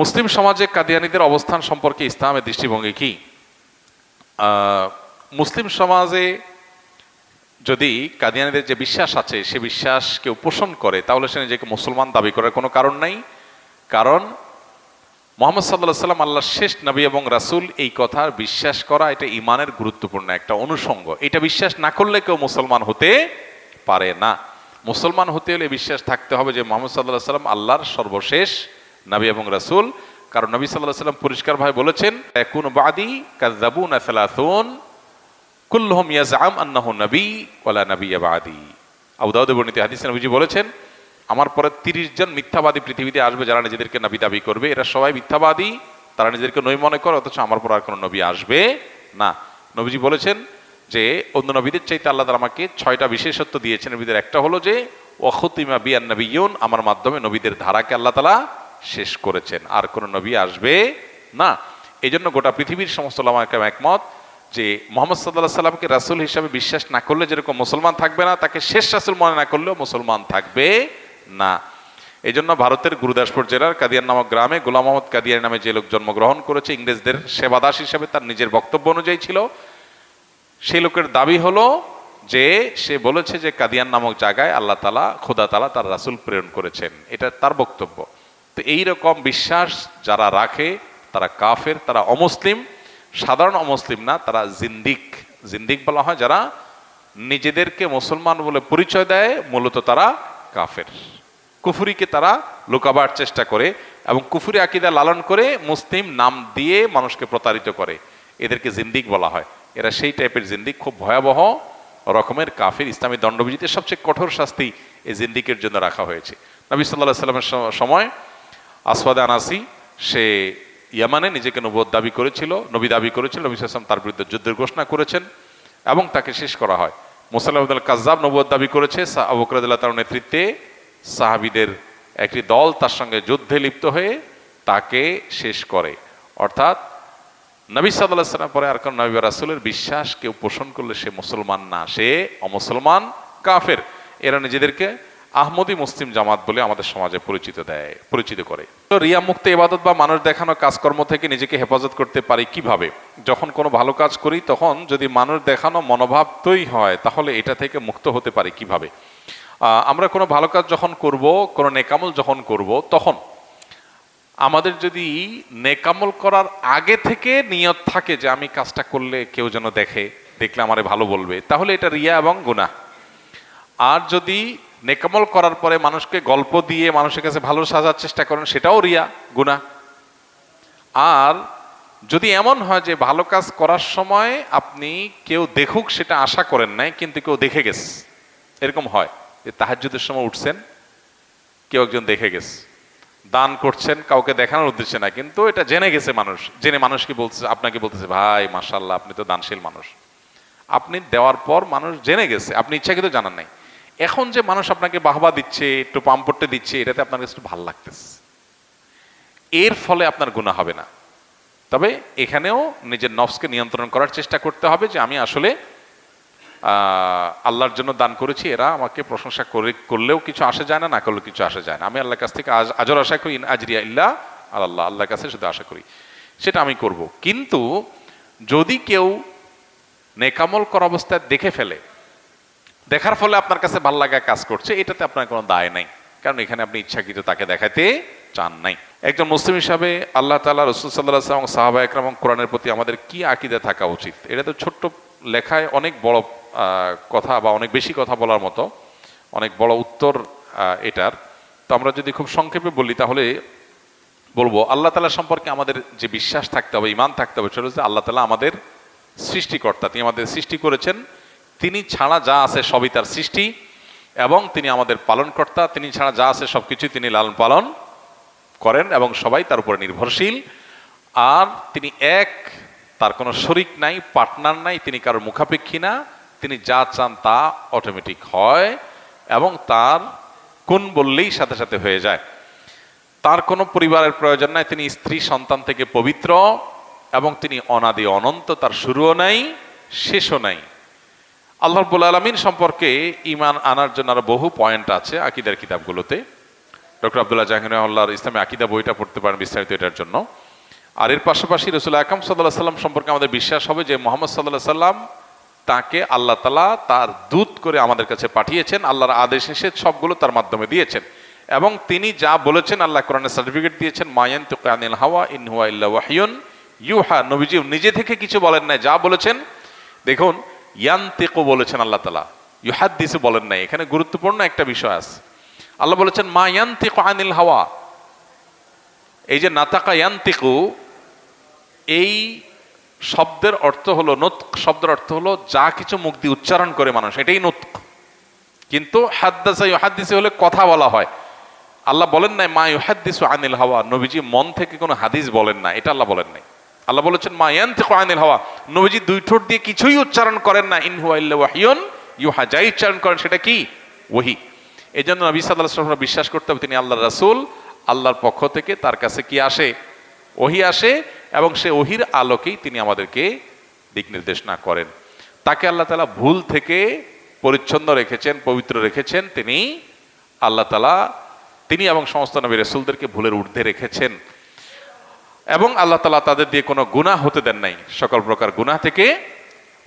মুসলিম সমাজে কাদিয়ানিদের অবস্থান সম্পর্কে ইসলামের দৃষ্টিভঙ্গি কি? মুসলিম সমাজে যদি কাদিয়ানিদের যে বিশ্বাস আছে, সে বিশ্বাসকে উপোষণ করে, তাহলে সে নিজেকে মুসলমান দাবি করার কোনো কারণ নাই। কারণ মোহাম্মদ সাল্লাহ সাল্লাম আল্লাহ শেষ নবী এবং রাসূল এই কথার বিশ্বাস করা এটা ইমানের গুরুত্বপূর্ণ একটা অনুষঙ্গ। এটা বিশ্বাস না করলে কেউ মুসলমান হতে পারে না। মুসলমান হতে হলে বিশ্বাস থাকতে হবে যে মোহাম্মদ সাল্লাহ সাল্লাম আল্লাহর সর্বশেষ নবী এবং রাসূল। কারণ নবী সাল্লাহ সাল্লাম পরিষ্কারভাবে বলেছেন, এখন বাদি কাজাবুন সালাসুন, কুল্লুহুম ইয়াজআম আন্নাহু নবী ওয়ালা নবিয়্যা বাদি। আবু দাউদ বর্ণিত হাদিসে নবীজি বলেছেন, আমার পরে তিরিশ জন মিথ্যাবাদী পৃথিবীতে আসবে যারা নিজেদেরকে নবী দাবি করবে। এরা সবাই মিথ্যাবাদী। তারা নিজেদেরকে নই মনে করে, অথচ আমার পর আর কোনো নবী আসবে না। নবীজি বলেছেন যে, অন্য নবীদের চাইতে আল্লাহ তাআলা আমাকে ছয়টা বিশেষত্ব দিয়েছেন। নবীদের একটা হলো যে ওয়াখুতিমা বিয়ান নবিয়ুন আমার মাধ্যমে নবীদের ধারাকে আল্লাহ তাআলা শেষ করেছেন। আর কোনো নবী আসবে না। এই জন্য গোটা পৃথিবীর সমস্ত লামাকে একমত যে মোহাম্মদ সাল্লাহ সাল্লামকে রাসূল হিসাবে বিশ্বাস না করলে যেরকম মুসলমান থাকবে না, তাকে শেষ রাসুল মনে না করলেও মুসলমান থাকবে না। এই জন্য ভারতের গুরুদাসপুর জেলার কাদিয়ান নামক গ্রামে গোলাম মোহাম্মদ কাদিয়ান নামে যে লোক জন্মগ্রহণ করেছে, ইংরেজদের সেবাদাস হিসাবে তার নিজের বক্তব্য অনুযায়ী ছিল। সেই লোকের দাবি হলো যে, সে বলেছে যে কাদিয়ান নামক জায়গায় আল্লাহ তালা খোদা তালা তার রাসুল প্রেরণ করেছেন। এটা তার বক্তব্য। তো এই রকম বিশ্বাস যারা রাখে, তারা কাফের, তারা অমুসলিম, সাধারণ অমুসলিম না, তারা জিন্দিক। জিন্দিক বলা হয় যারা নিজেদেরকে মুসলমান বলে পরিচয় দেয়, মূলত তারা কাফের। কুফুরিকে তারা লুকাবার চেষ্টা করে এবং কুফুরি আকিদা লালন করে মুসলিম নাম দিয়ে মানুষকে প্রতারিত করে। এদেরকে জিন্দিক বলা হয়। এরা সেই টাইপের জিন্দিক, খুব ভয়াবহ রকমের কাফের। ইসলামী দণ্ডবিজিতে সবচেয়ে কঠোর শাস্তি এই জিন্দিকের জন্য রাখা হয়েছে। নবী সাল্লাহ সাল্লামের সময় আসওয়াদ আনাসি, সে ইয়ামানে নিজেকে নবদ দাবি করেছিল, নবী দাবি করেছিল, নবী সাল্লাম তার বিরুদ্ধে যুদ্ধের ঘোষণা করেছেন এবং তাকে শেষ করা হয়। মুসাল্লাহ কাজাব নবদ দাবি করেছে আবুকরাদুল্লাহ তার নেতৃত্বে সাহাবিদের একটি দল তার সঙ্গে যুদ্ধে লিপ্ত হয়ে তাকে শেষ করে। অর্থাৎ নবী সাল্লাহ পরে আর কোন নবী রাসূলের বিশ্বাস কেউ পোষণ করলে সে মুসলমান না, সে অমুসলমান কাফের। এরা নিজেদেরকে আহমদি মুসলিম জামাত বলে আমাদের সমাজে পরিচিত দেয়, পরিচিত করে। তো রিয়া মুক্ত ইবাদত বা মানুষ দেখানো কাজকর্ম থেকে নিজেকে হেফাজত করতে পারি কীভাবে? যখন কোনো ভালো কাজ করি, তখন যদি মানুষ দেখানো মনোভাব তৈরি হয়, তাহলে এটা থেকে মুক্ত হতে পারি কীভাবে? আমরা কোনো ভালো কাজ যখন করব, কোনো নেকামল যখন করব, তখন আমাদের যদি নেকামল করার আগে থেকে নিয়ত থাকে যে আমি কাজটা করলে কেউ যেন দেখে, দেখলে আমারে ভালো বলবে, তাহলে এটা রিয়া এবং গুনাহ। আর যদি নেকামল করার পরে মানুষকে গল্প দিয়ে মানুষের কাছে ভালো সাজার চেষ্টা করেন, সেটাও রিয়া, গুনাহ। আর যদি এমন হয় যে ভালো কাজ করার সময় আপনি কেউ দেখুক সেটা আশা করেন নাই, কিন্তু কেউ দেখে গেছে। এরকম হয় যে তাহাজ্জুদের সময় উঠছেন, কেউ একজন দেখে গেছে। দান করছেন, কাউকে দেখানোর উদ্দেশ্যে না, কিন্তু এটা জেনে গেছে মানুষ, জেনে মানুষকে বলছে, আপনাকে বলতেছে, ভাই মাশাল্লাহ আপনি তো দানশীল মানুষ। আপনি দেওয়ার পর মানুষ জেনে গেছে, আপনি ইচ্ছাকৃত জানান নাই। এখন যে মানুষ আপনাকে বাহবা দিচ্ছে, একটু পাম্পট্টে দিচ্ছে, এটাতে আপনার কাছে একটু ভালো লাগতেছে। এর ফলে আপনার গুণা হবে না। তবে এখানেও নিজের নফসকে নিয়ন্ত্রণ করার চেষ্টা করতে হবে যে আমি আসলে আল্লাহর জন্য দান করেছি, এরা আমাকে প্রশংসা করে, করলেও কিছু আসে যায় না না করলেও কিছু আসে যায় না। আমি আল্লাহর কাছ থেকে আজ, আজর আশা করি আজরিয়া ইল্লা আল্লাহ আল্লাহর কাছে শুধু আশা করি। সেটা আমি করব। কিন্তু যদি কেউ নেকামল করা অবস্থায় দেখে ফেলে দেখার ফলে আপনার কাছে ভালো লাগা কাজ করছে, এটাতে আপনার কোনো দায় নাই। কারণ এখানে আপনি ইচ্ছাকৃত তাকে দেখাতে চান নাই। একজন মুসলিম হিসাবে আল্লাহ তালা রসুল সাল্লাহ এবং সাহাবা একরাম কোরআনের প্রতি আমাদের কি আকিদা থাকা উচিত? এটা তো ছোট্ট লেখায় অনেক বড় কথা বা অনেক বেশি কথা বলার মতো, অনেক বড় উত্তর এটার। তো আমরা যদি খুব সংক্ষেপে বলি, তাহলে বলব, আল্লাহ তালা সম্পর্কে আমাদের যে বিশ্বাস থাকতে হবে ইমান থাকতে হবে, সেটা হচ্ছে আল্লাহ তালা আমাদের সৃষ্টিকর্তা। তিনি আমাদের সৃষ্টি করেছেন তিনি ছাড়া যা আছে সবই তার সৃষ্টি এবং তিনি আমাদের পালনকর্তা। তিনি ছাড়া যা আছে সবকিছু তিনি লালন পালন করেন এবং সবাই তার উপরে নির্ভরশীল। আর তিনি এক, তার কোনো শরিক নাই, পার্টনার নাই, তিনি কারোর মুখাপেক্ষী না। তিনি যা চান তা অটোমেটিক হয় এবং তার কোন বললেই সাথে সাথে হয়ে যায়। তার কোনো পরিবারের প্রয়োজন নাই, তিনি স্ত্রী সন্তান থেকে পবিত্র এবং তিনি অনাদি অনন্ত, তার শুরুও নাই, শেষও নাই। আল্লাহ রব্বুল আলমিন সম্পর্কে ইমান আনার জন্য আরও বহু পয়েন্ট আছে আকিদের কিতাবগুলোতে। ডক্টর আবদুল্লাহ জাহিনুল্লাহর ইসলামী আকিদা বইটা পড়তে পারেন বিস্তারিত এটার জন্য। আর এর পাশাপাশি রসুল আকাম সাল্লাহ সাল্লাম সম্পর্কে আমাদের বিশ্বাস হবে যে মোহাম্মদ সাল্লাহ সাল্লাম তাকে আল্লাহ তালা তার দূত করে আমাদের কাছে পাঠিয়েছেন, আল্লাহর আদেশ এসে সবগুলো তার মাধ্যমে দিয়েছেন। এবং তিনি যা বলেছেন আল্লাহ কোরআনের সার্টিফিকেট দিয়েছেন মায়ান তুকানিল হাওয়া ইনহুয়া ইল্লা ওয়াহিয়ন ইউহা। নবীজি নিজে থেকে কিছু বলেন নাই, যা বলেছেন। দেখুন ইয়ান্তেকো বলেছেন আল্লাহ তালা ইউহাদ্দিসে বলেন নাই। এখানে গুরুত্বপূর্ণ একটা বিষয় আছে। আল্লাহ বলেছেন, মা ইয়ান্তিকু আনিল হাওয়া। এই যে নাতাকা ইয়ান্তিকু, এই শব্দের অর্থ হলো নত শব্দের অর্থ হলো যা কিছু মুখ দিয়ে উচ্চারণ করে মানুষ। এটাই নত কিন্তু হাদ্দাসা, ইউহাদ্দিসে হলে কথা বলা হয়। আল্লাহ বলেন নাই, মা ইউহাদ্দিসু আনিল হাওয়া। নবীজি মন থেকে কোনো হাদিস বলেন না। এটা আল্লাহ বলেন নাই। আল্লাহ বলেছেন, মা ইয়ান্তিকু আনিল হাওয়া। নবীজি দুই ঠোঁট দিয়ে কিছুই উচ্চারণ করেন না। ইন হুয়া ইল্লা ওয়াহিয়ুন ইউহা। যাই উচ্চারণ করেন, সেটা কি? ওহি এই জন্য নবী সাল্লাহ বিশ্বাস করতে হবে, তিনি আল্লাহর রাসূল, আল্লাহর পক্ষ থেকে তার কাছে কি আসে? ওহি আসে এবং সে ওহির আলোকেই তিনি আমাদেরকে দিক নির্দেশনা করেন। তাকে আল্লাহ তালা ভুল থেকে পরিচ্ছন্ন রেখেছেন, পবিত্র রেখেছেন। তিনি আল্লাহ তালা, তিনি এবং সমস্ত নবী রসুলদেরকে ভুলের ঊর্ধ্বে রেখেছেন। এবং আল্লাহ তালা তাদের দিয়ে কোনো গুনাহ হতে দেন নাই। সকল প্রকার গুনাহ থেকে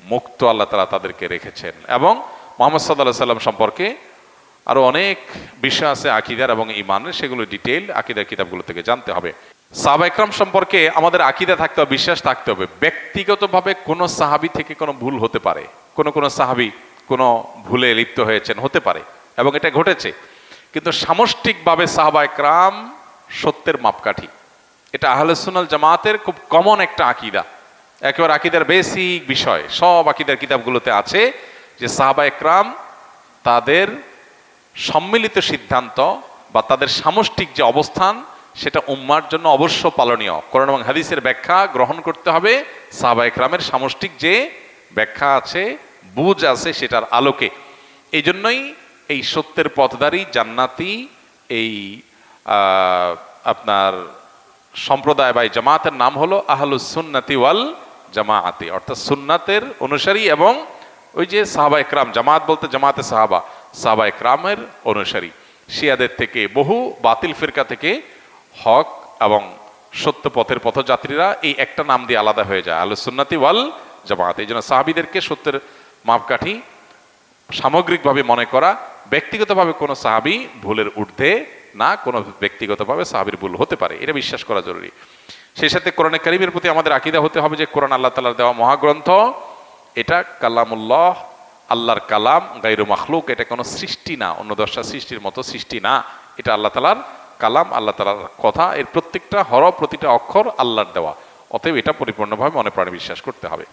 মুক্ত আল্লাহ তালা তাদেরকে রেখেছেন। এবং মোহাম্মদ সাল্লাহ সাল্লাম সম্পর্কে আরও অনেক বিষয় আছে, আকিদার এবং ইমানের সেগুলো ডিটেল আকিদার কিতাবগুলো থেকে জানতে হবে। সাহাবা একরাম সম্পর্কে আমাদের আকিদা থাকতে হবে, বিশ্বাস থাকতে হবে। ব্যক্তিগতভাবে কোনো সাহাবি থেকে কোনো ভুল হতে পারে। কোনো কোনো সাহাবি কোনো ভুলে লিপ্ত হয়েছেন, হতে পারে। এবং এটা ঘটেছে। কিন্তু সামষ্টিকভাবে সাহাবা একরাম সত্যের মাপকাঠি। এটা আহলে সুনাল জামাতের খুব কমন একটা আকিদা। একেবারে আকিদার বেসিক বিষয়। সব আকিদার কিতাবগুলোতে আছে যে সাহাবা একরাম তাদের সম্মিলিত সিদ্ধান্ত বা তাদের সামষ্টিক যে অবস্থান, সেটা উম্মার জন্য অবশ্য পালনীয়। কোরআন এবং হাদিসের ব্যাখ্যা গ্রহণ করতে হবে। সাহাবা একরামের সামষ্টিক যে ব্যাখ্যা আছে, বুঝ আছে, সেটার আলোকে। এই জন্যই এই সত্যের পথদারী জান্নাতি, এই আপনার সম্প্রদায় বা জামাতের নাম হলো আহলুস সুন্নাতি ওয়াল জামাআতি। অর্থাৎ সুন্নাতের অনুসারী এবং ওই যে সাহাবা একরাম, জামাত বলতে জামাতে সাহাবা সাহাবা একরামের অনুসারী। শিয়াদের থেকে বহু বাতিল ফিরকা থেকে হক এবং সত্য পথের পথযাত্রীরা এই একটা নাম দিয়ে আলাদা হয়ে যায় আলু সুন্নাতি ওয়াল জামাত এই জন্য সাহাবিদেরকে সত্যের মাপকাঠি সামগ্রিকভাবে মনে করা, ব্যক্তিগতভাবে কোনো সাহাবি ভুলের ঊর্ধ্বে না, কোনো ব্যক্তিগতভাবে সাহাবির ভুল হতে পারে, এটা বিশ্বাস করা জরুরি। সেই সাথে কোরআনে কারিমের প্রতি আমাদের আকিদা হতে হবে যে, কোরআন আল্লাহ তালার দেওয়া মহাগ্রন্থ, এটা কালামুল্লাহ, আল্লাহর কালাম গাইরু মাখলুক, এটা কোনো সৃষ্টি না, অন্য দশটা সৃষ্টির মতো সৃষ্টি না, এটা আল্লাহ তালার কালাম, আল্লাহ তালার কথা, এর প্রত্যেকটা হর প্রতিটা অক্ষর আল্লাহর দেওয়া। অতএব এটা পরিপূর্ণভাবে মনে প্রাণে বিশ্বাস করতে হবে।